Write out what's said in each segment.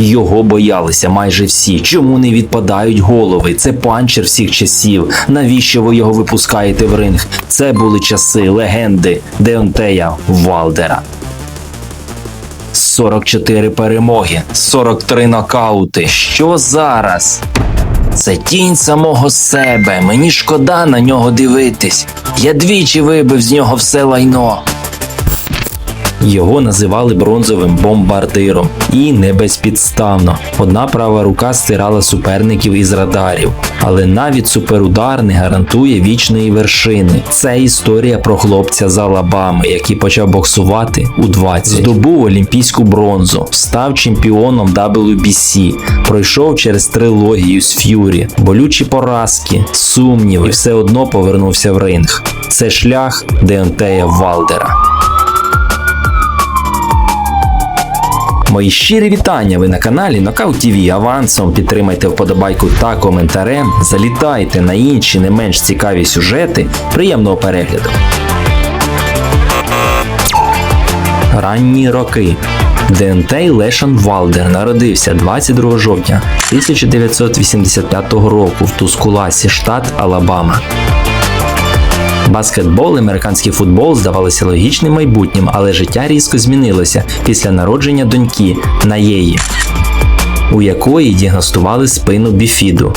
Його боялися майже всі. Чому не відпадають голови? Це панчер всіх часів. Навіщо ви його випускаєте в ринг? Це були часи легенди Деонтея Валдера. 44 перемоги, 43 нокаути. Що зараз? Це тінь самого себе. Мені шкода на нього дивитись. Я двічі вибив з нього все лайно. Його називали бронзовим бомбардиром і не безпідставно. Одна права рука стирала суперників із радарів, але навіть суперудар не гарантує вічної вершини. Це історія про хлопця з Алабами, який почав боксувати у 20. Здобув олімпійську бронзу, став чемпіоном WBC, пройшов через трилогію з Ф'юрі, болючі поразки, сумніви і все одно повернувся в ринг. Це шлях Деонтея Валдера. Мої щирі вітання! Ви на каналі Knockout TV. Авансом підтримайте вподобайку та коментарем. Залітайте на інші не менш цікаві сюжети. Приємного перегляду. Ранні роки. Дентей Лешан Валдер народився 22 жовтня 1985 року в Тускуласі, штат Алабама. Баскетбол американський футбол здавалися логічним майбутнім, але життя різко змінилося після народження доньки Наєї, у якої діагностували спину біфіду.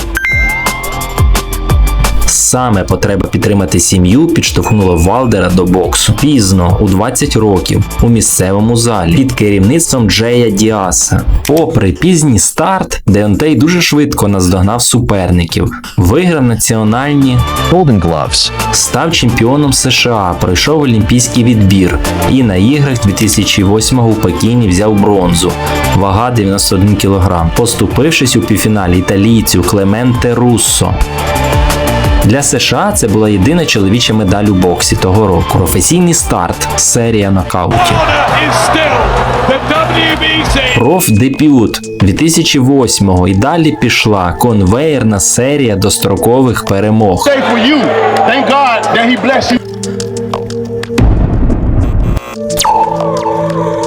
Саме потреба підтримати сім'ю підштовхнула Валдера до боксу пізно, у 20 років, у місцевому залі під керівництвом Джея Діаса. Попри пізній старт, Деонтей дуже швидко наздогнав суперників, виграв національні Golden Gloves. став чемпіоном США, пройшов олімпійський відбір і на іграх 2008-го у Пекіні взяв бронзу, вага 91 кг, поступившись у півфіналі італійцю Клементе Руссо. Для США це була єдина чоловіча медаль у боксі того року. Професійний старт, серія нокаутів. Профдебют 2008-го і далі пішла конвейерна серія дострокових перемог.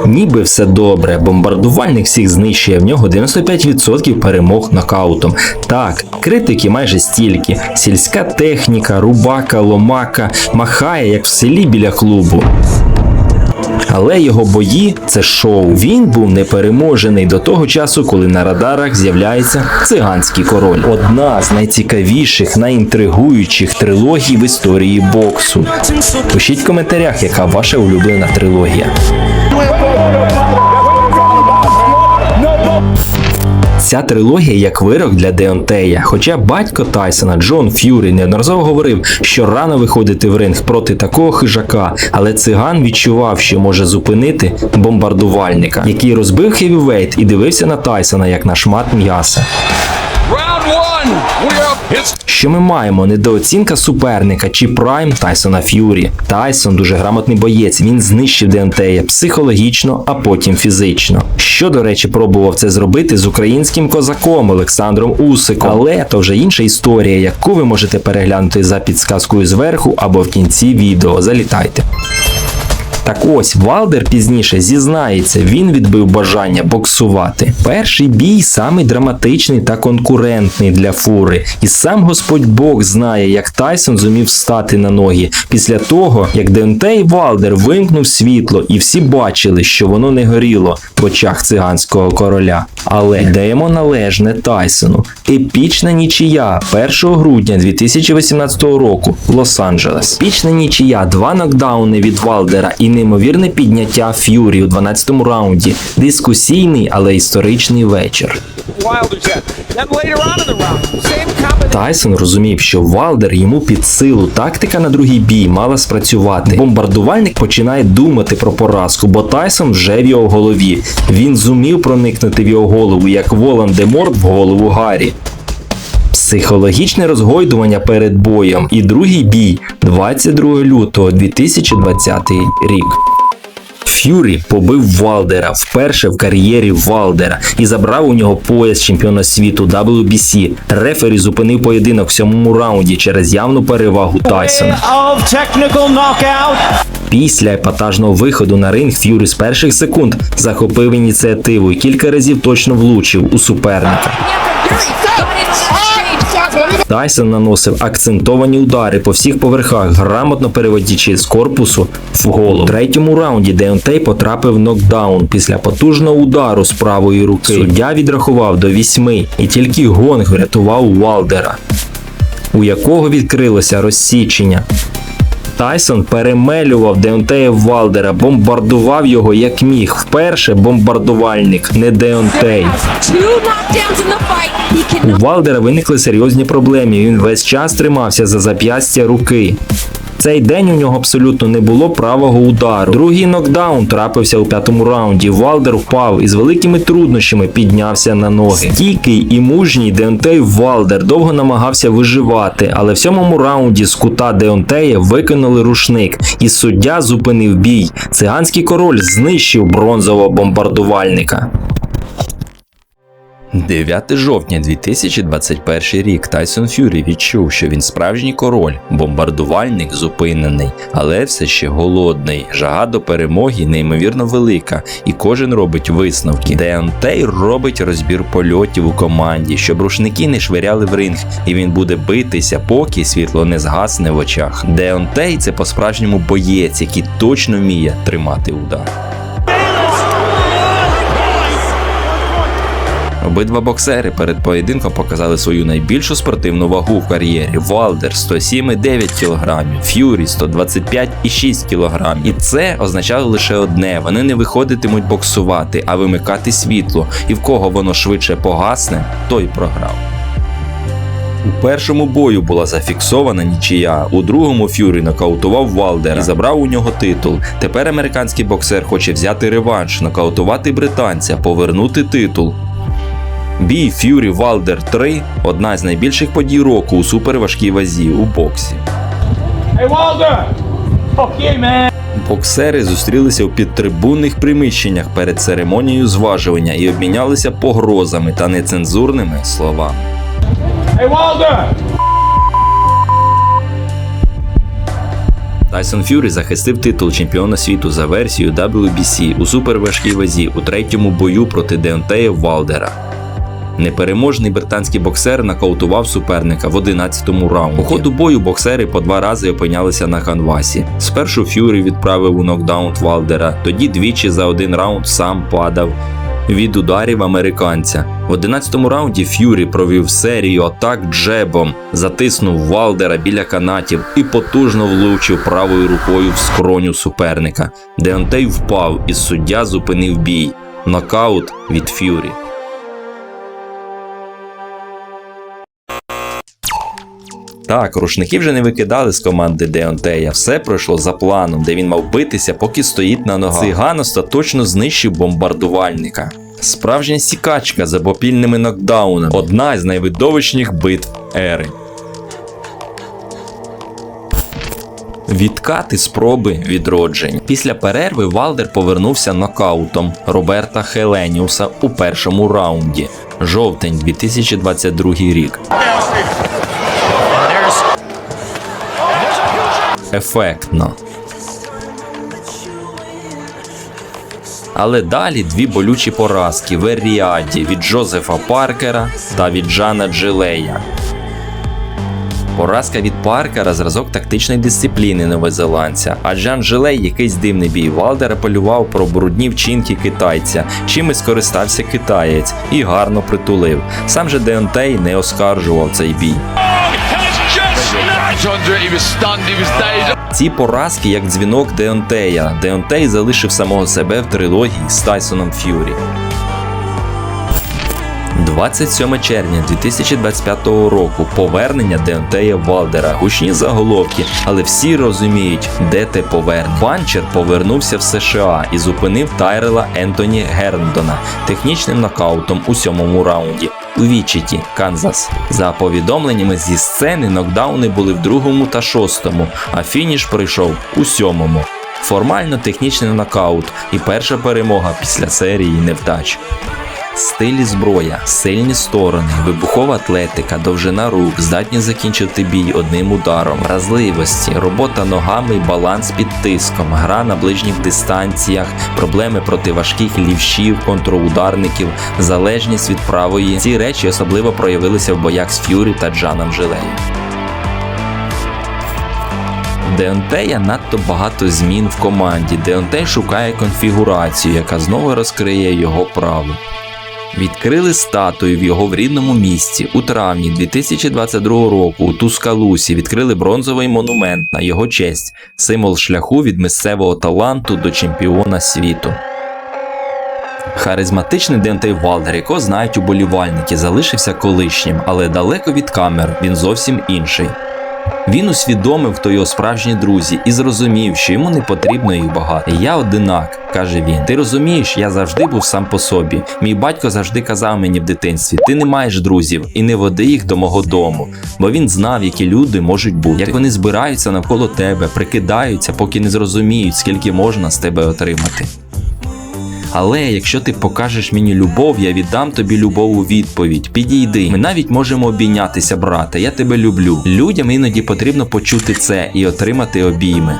Ніби все добре, бомбардувальник всіх знищує, в нього 95% перемог нокаутом. Так, критики майже стільки. Сільська техніка, рубака, ломака, махає, як в селі біля клубу. Але його бої це шоу. Він був непереможений до того часу, коли на радарах з'являється циганський король. Одна з найцікавіших, найінтригуючих трилогій в історії боксу. Пишіть в коментарях, яка ваша улюблена трилогія. Ця трилогія як вирок для Деонтея. Хоча батько Тайсона Джон Ф'юрі неодноразово говорив, що рано виходити в ринг проти такого хижака, але циган відчував, що може зупинити бомбардувальника, який розбив хевівейт і дивився на Тайсона як на шмат м'яса. Що ми маємо недооцінка суперника чи прайм Тайсона Ф'юрі. Тайсон дуже грамотний боєць. Він знищив Деонтея психологічно, а потім фізично. Що, до речі, пробував це зробити з українським козаком Олександром Усиком. Але то вже інша історія, яку ви можете переглянути за підсказкою зверху або в кінці відео. Залітайте. Так ось Валдер пізніше зізнається, він відбив бажання боксувати. Перший бій самий драматичний та конкурентний для фури. І сам Господь Бог знає, як Тайсон зумів стати на ноги після того, як Дентей Валдер вимкнув світло, і всі бачили, що воно не горіло в очах циганського короля. Але даємо належне Тайсону. Епічна нічия 1 грудня 2018 року Лос-Анджелес. Епічна нічия, два нокдауни від Валдера і неймовірне підняття Ф'юрі у 12-му раунді. Дискусійний, але історичний вечір. Тайсон розумів, що Валдер йому під силу. Тактика на другий бій мала спрацювати. Бомбардувальник починає думати про поразку, бо Тайсон вже в його голові. Він зумів проникнути в його голову, як Волан-де-Морт в голову Гаррі. Психологічне розгойдування перед боєм і другий бій 22 лютого 2020 рік. Ф'юрі побив Валдера вперше в кар'єрі Валдера і забрав у нього пояс чемпіона світу WBC. Рефері зупинив поєдинок в сьомому раунді через явну перевагу Тайсона. Після епатажного виходу на ринг Ф'юрі з перших секунд захопив ініціативу і кілька разів точно влучив у суперника. Тайсон наносив акцентовані удари по всіх поверхах, грамотно переводячи з корпусу в голову. В третьому раунді Деонтей потрапив нокдаун після потужного удару з правої руки. Суддя відрахував до вісьми, і тільки гонг врятував Валдера, у якого відкрилося розсічення. Тайсон перемелював Деонтея Валдера, бомбардував його як міг. Вперше бомбардувальник, не Деонтей. У. Валдера виникли серйозні проблеми. Він весь час тримався за зап'ястя руки. Цей день у нього абсолютно не було правого удару. Другий нокдаун трапився у п'ятому раунді. Валдер впав і з великими труднощами піднявся на ноги. Стійкий і мужній Деонтей Валдер довго намагався виживати, але в сьомому раунді з кута Деонтея викинули рушник, і суддя зупинив бій. Циганський король знищив бронзового бомбардувальника. 9 жовтня 2021 рік Тайсон Фюрі відчув, що він справжній король, бомбардувальник зупинений, але все ще голодний. Жага до перемоги неймовірно велика, і кожен робить висновки. Деонтей робить розбір польотів у команді, щоб рушники не швиряли в ринг, і він буде битися, поки світло не згасне в очах. Деонтей це по-справжньому боєць, який точно вміє тримати удар. Обидва боксери перед поєдинком показали свою найбільшу спортивну вагу в кар'єрі. Валдер 107,9 кг, Ф'юрі 125,6 кг. І це означало лише одне: вони не виходитимуть боксувати, а вимикати світло. І в кого воно швидше погасне, той програв. У першому бою була зафіксована нічия. У другому Ф'юрі нокаутував Валдера і забрав у нього титул. Тепер американський боксер хоче взяти реванш, нокаутувати британця, повернути титул. Бій Ф'юрі Валдер 3 одна з найбільших подій року у суперважкій вазі у боксі. Hey, Walder. Fuck you, man. Боксери зустрілися у підтрибунних приміщеннях перед церемонією зважування і обмінялися погрозами та нецензурними словами. Hey, Walder. Тайсон Ф'юрі захистив титул чемпіона світу за версією WBC у суперважкій вазі у третьому бою проти Деонтея Валдера. Непереможний британський боксер нокаутував суперника в 11-му раунді. У ходу бою боксери по два рази опинялися на канвасі. Спершу Ф'юрі відправив у нокдаун Валдера, тоді двічі за один раунд сам падав від ударів американця. В 11-му раунді Ф'юрі провів серію атак джебом, затиснув Валдера біля канатів і потужно влучив правою рукою в скроню суперника. Деонтей впав, і суддя зупинив бій. Нокаут від Ф'юрі. Так, рушники вже не викидали з команди Деонтея. Все пройшло за планом, де він мав битися, поки стоїть на ногах. Циган остаточно знищив бомбардувальника. Справжня сікачка за попільними нокдаунами. Одна з найвидовищних битв ери. Відкати спроби відроджень. Після перерви Валдер повернувся нокаутом Роберта Хеленіуса у першому раунді. Жовтень 2022 рік. Ефектно. Але далі дві болючі поразки в Еріаді від Джозефа Паркера та від Джана Джилея. Поразка від Паркера зразок тактичної дисципліни новозеландця, а Джан Жилей якийсь дивний бій Валдера полював про брудні вчинки китайця, чим і скористався китаєць і гарно притулив. Сам же Деонтей не оскаржував цей бій. Ці поразки як дзвінок Деонтея. Деонтей залишив самого себе в трилогії з Тайсоном Ф'юрі. 27 червня 2025 року повернення Деонтея Валдера. Гучні заголовки, але всі розуміють, де те повернення. Банчер повернувся в США і зупинив Тайрела Ентоні Герндона технічним нокаутом у сьомому раунді. У Вічіті, Канзас. За повідомленнями зі сцени, нокдауни були в другому та шостому, а фініш пройшов у сьомому. Формально технічний нокаут і перша перемога після серії невдач. Стиль і зброя, сильні сторони, вибухова атлетика, довжина рук, здатні закінчити бій одним ударом, вразливості, робота ногами і баланс під тиском, гра на ближніх дистанціях, проблеми проти важких лівшів, контрударників, залежність від правої. Ці речі особливо проявилися в боях з Ф'юрі та Джаном Жилею. Деонтея надто багато змін в команді. Деонтей шукає конфігурацію, яка знову розкриє його праву. Відкрили статую в його в рідному місті у травні 2022 року у Тускалусі. Відкрили бронзовий монумент на його честь, символ шляху від місцевого таланту до чемпіона світу. Харизматичний Дентей Валдер, якого знають уболівальники, залишився колишнім, але далеко від камер він зовсім інший. Він усвідомив, хто його справжні друзі, і зрозумів, що йому не потрібно їх багато. Я одинак, каже він. Ти розумієш, я завжди був сам по собі. Мій батько завжди казав мені в дитинстві: ти не маєш друзів і не води їх до мого дому. Бо він знав, які люди можуть бути, як вони збираються навколо тебе, прикидаються, поки не зрозуміють, скільки можна з тебе отримати. Але якщо ти покажеш мені любов, я віддам тобі любов у відповідь. Підійди. Ми навіть можемо обійнятися, брате. Я тебе люблю. Людям іноді потрібно почути це і отримати обійми.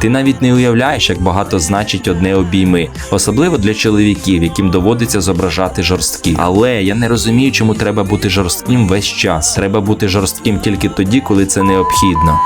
Ти навіть не уявляєш, як багато значить одне обійми, особливо для чоловіків, яким доводиться зображати жорсткі. Але я не розумію, чому треба бути жорстким весь час. Треба бути жорстким тільки тоді, коли це необхідно.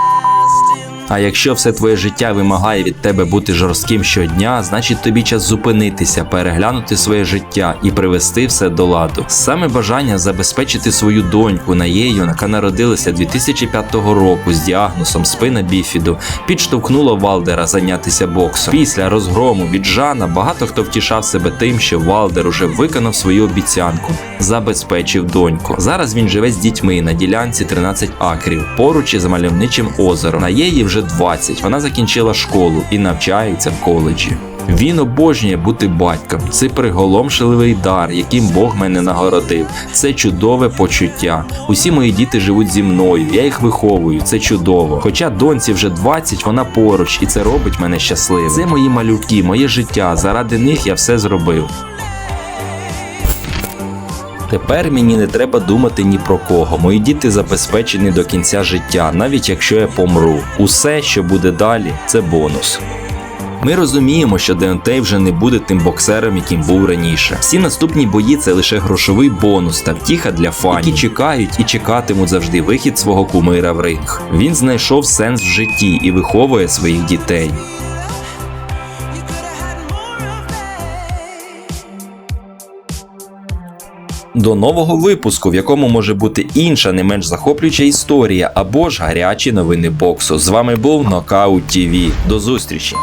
А якщо все твоє життя вимагає від тебе бути жорстким щодня, значить тобі час зупинитися, переглянути своє життя і привести все до ладу. Саме бажання забезпечити свою доньку Наєю, яка народилася 2005 року з діагнозом спина біфіду, підштовхнуло Валдера зайнятися боксом. Після розгрому від Жана багато хто втішав себе тим, що Валдер уже виконав свою обіцянку, забезпечив доньку. Зараз він живе з дітьми на ділянці 13 акрів, поруч із мальовничим озером. Наєї вже 20, Вона закінчила школу і навчається в коледжі. Він обожнює бути батьком. Це приголомшливий дар, яким Бог мене нагородив. Це чудове почуття. Усі мої діти живуть зі мною. Я їх виховую. Це чудово. Хоча доньці вже 20, вона поруч, і це робить мене щасливим. Це мої малюки, моє життя. Заради них я все зробив. Тепер мені не треба думати ні про кого. Мої діти забезпечені до кінця життя, навіть якщо я помру. Усе, що буде далі, це бонус. Ми розуміємо, що Деонтей вже не буде тим боксером, яким був раніше. Всі наступні бої це лише грошовий бонус та втіха для фанів, які чекають і чекатимуть завжди вихід свого кумира в ринг. Він знайшов сенс в житті і виховує своїх дітей. До нового випуску, в якому може бути інша, не менш захоплююча історія або ж гарячі новини боксу. З вами був Нокаут ТВ. До зустрічі!